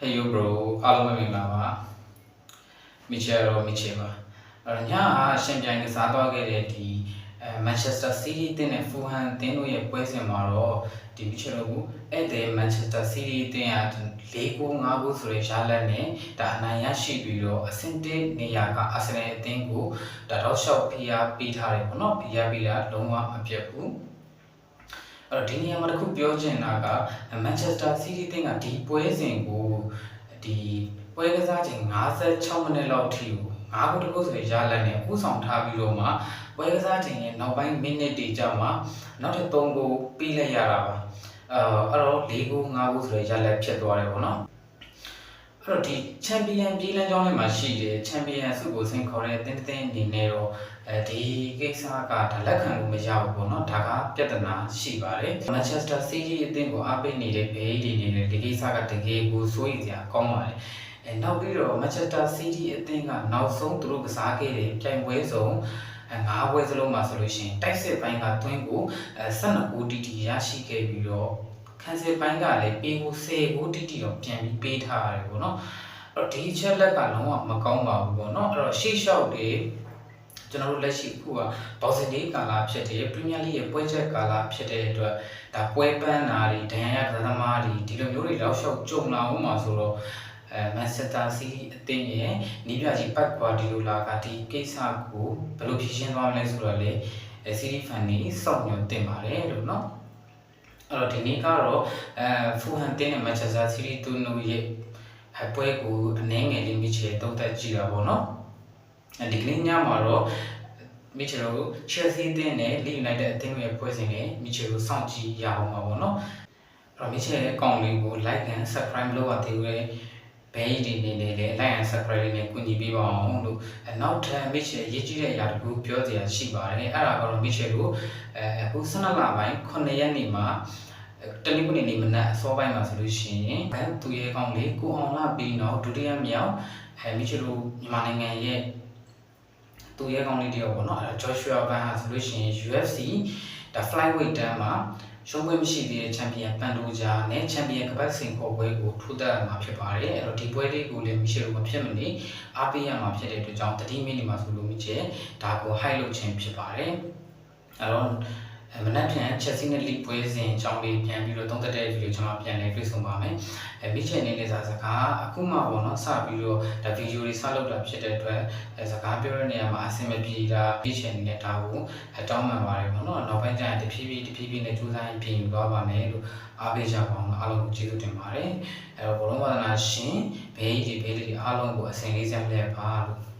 Hey yo bro အားလုံးပဲမင်္ဂလာပါမီချယ်ရောမီချယ်ပါအဲ့တော့ညကရှင်ပြိုင်ကစားသွားခဲ့တဲ့ဒီအဲမန်ချက်စတာစီးတီးတင်းနဲ့ဖူဟန်တင်းတို့ရဲ့ပွဲစဉ်မှာတော့ဒီမီချယ်ရောကဧည့်သည်မန်ချက်စတာစီးတီးတင်းက၄ -9 5ဆိုတဲ့ရလဒ်နဲ့ဒါအနိုင်ရရှိပြီးတော့အဆင့်1နေရာကအာဆင်နယ်အသင်းကိုဒါတော့ရှော့ဖိအားပေးထားတယ်ပေါ့နော်ဖိအားပေးတာလုံးဝမပြတ်ဘူး အဲ့တော့ဒီနေရာမှာတစ်ခုပြောချင်တာကမန်ချက်စတာစီးတီးတင်းကဒီပွဲစဉ်ကိုဒီပွဲကစားချိန်56မိနစ်လောက်ထိကို9ခုတခုဆိုရရလက်နဲ့ဥဆောင်ထားပြီးတော့မှပွဲကစားချိန်ရဲ့နောက်ပိုင်းမိနစ်တွေကြာမှနောက်ထပ်3ခုပြီးလိုက်ရတာပါအဲအဲ့တော့4ခု5ခုဆိုရရလက်ဖြစ်သွားတယ်ပေါ့နော် အဲ့တော့ဒီချန်ပီယံပြည်လမ်းကြောင်းထဲမှာရှိတယ်ချန်ပီယံဆုကိုဆင်ခေါ်တဲ့တင်းတင်းအနေနဲ့တော့အဲဒီကိစ္စကဒါလက်ခံလို့မရဘူးပေါ့နော်ဒါကပြဿနာရှိပါတယ်မန်ချက်စတာစီးတီးအသင်းကိုအားပေးနေတဲ့ဘေးဒီနေနဲ့ဒီကိစ္စကတကယ်ကိုစိုးရိမ်စရာကောင်းပါတယ်အဲနောက်ပြီးတော့မန်ချက်စတာစီးတီးအသင်းကနောက်ဆုံးသူတို့ကစားခဲ့တဲ့ပြိုင်ပွဲဆုံးအဲငါးပွဲစလုံးမှာဆိုလို့ရှိရင်တိုက်စစ်ပိုင်းကတွင်းကိုအဲ12ဂိုးတီတီရရှိခဲ့ပြီးတော့ ခန်းစစ်ပိုင်းကလည်းပေးဖို့10ဂိုးတီတီတော့ပြန်ပြီးပေးထားရတယ်ပေါ့နော်အဲ့တော့ဒီချက်လက်ကလုံးဝမကောင်းပါဘူးပေါ့နော်အဲ့တော့ရှေ့လျှောက်တွေကျွန်တော်တို့လက်ရှိအခုကဘော်စင်ဒေးကာလာဖြစ်တဲ့ပရီးမီးယားလိရဲ့ပွဲချက်ကာလာဖြစ်တဲ့အတွက်ဒါပွဲပန်းတာတွေဒဏ်ရာရကစားသမားတွေဒီလိုမျိုးတွေလောက်လျှောက်ကြုံလာအောင်မှာဆိုတော့အဲမန်ချက်စတာစီးအသင်းရဲ့နီးပြကြီးပတ်ကွာဒီလိုလာကဒီကိစ္စကိုဘယ်လိုဖြေရှင်းသွားမလဲဆိုတော့လေအဲစီးရီဖန်နေစောင့်မျှော်တင်ပါတယ်လို့နော် အဲ့တော့ဒီနေ့ကတော့အဲဖူဟန်တင်းနဲ့မန်ချက်စတာစီးရီတူနိုရဲ့အပွဲကိုအနှဲငယ်လေးမြချေတုံးသက်ကြည့်တာပေါ့နော်အဲဒီကနေ့ညမှာတော့မီချယ်လိုချယ်ဆီအသင်းနဲ့လီယူနိုက်တက်အသင်းရဲ့ပွဲစဉ်နဲ့မီချယ်လိုစောင့်ကြည့်ရအောင်ပါဘောနော်အဲ့တော့မီချယ်ရဲ့အကောင့်လေးကို like and subscribe လုပ်ရသေးတယ် ဘဲဒီနေနေလေ like and subscribe လေးနဲ့ကူညီပေးပါအောင်လို့အနောက်ထပ်မီချယ်ရေးကြည့်တဲ့အရာတခုပြောစရာရှိပါတယ်အဲ့ဒါကတော့မီချယ်လိုအဲအခု12လပိုင်း9ရက်နေ့မှာတနင်္ဂနွေနေ့မနက်အစောပိုင်းမှာဆိုလို့ရှိရင်ဘန်သူရဲ့အကောင့်လေးကိုအောင်လာပြီးတော့ဒုတိယမြောက်အဲမီချယ်လိုမြန်မာနိုင်ငံရဲ့သူရဲ့ကောင်းလေးတယောက်ပေါ့နော်အဲဒါ Joshua Ban ဟာဆိုလို့ရှိရင် UFC ဒါ flyweight တန်းမှာ ရှုံးပွဲမရှိသေးတဲ့ချန်ပီယံပန်တိုဂျာနဲ့ချန်ပီယံကပတ်စင်ခေါ်ပွဲကိုထိုးတက်မှာဖြစ်ပါတယ်အဲ့တော့ဒီပွဲလေးကိုလည်းမီရှယ်လိုမဖြစ်မနေအားပေးရမှာဖြစ်တဲ့အတွက်ကြောင့်30မိနစ်မှာဆိုလို့မိချေဒါကို high လုပ်ခြင်းဖြစ်ပါတယ်အဲ့တော့အဲ မနက်ဖြန်ချက်စီနဲ့လိပွဲစဉ်အကြောင်းလေးပြန်ပြီးတော့သုံးသပ်တဲ့ဗီဒီယိုကျွန်တော်ပြန်လည်တွေ့ဆုံပါမယ်။အဲမိချင်နေတဲ့စာစကားအခုမှပေါ့နော်စပြီးတော့ဒါဗီဒီယိုတွေစလုပ်တာဖြစ်တဲ့အတွက်အဲစကားပြောတဲ့နေရာမှာအဆင်မပြေတာမိချင်နေတဲ့ဒါကိုအတောင်းပန်ပါတယ်ပေါ့နော်။နောက်ပိုင်းကျရင်တဖြည်းဖြည်းတဖြည်းဖြည်းနဲ့ကြိုးစားရင်ပြင်ယူသွားပါမယ်လို့အားပေးကြပါအောင်လို့အားလုံးကိုကျေးဇူးတင်ပါတယ်။အဲတော့ဘလုံးဝဒနာရှင်ဘေးကြီးဘေးလေးအားလုံးကိုအစဉ်လေးဆက်လက်ပါလို့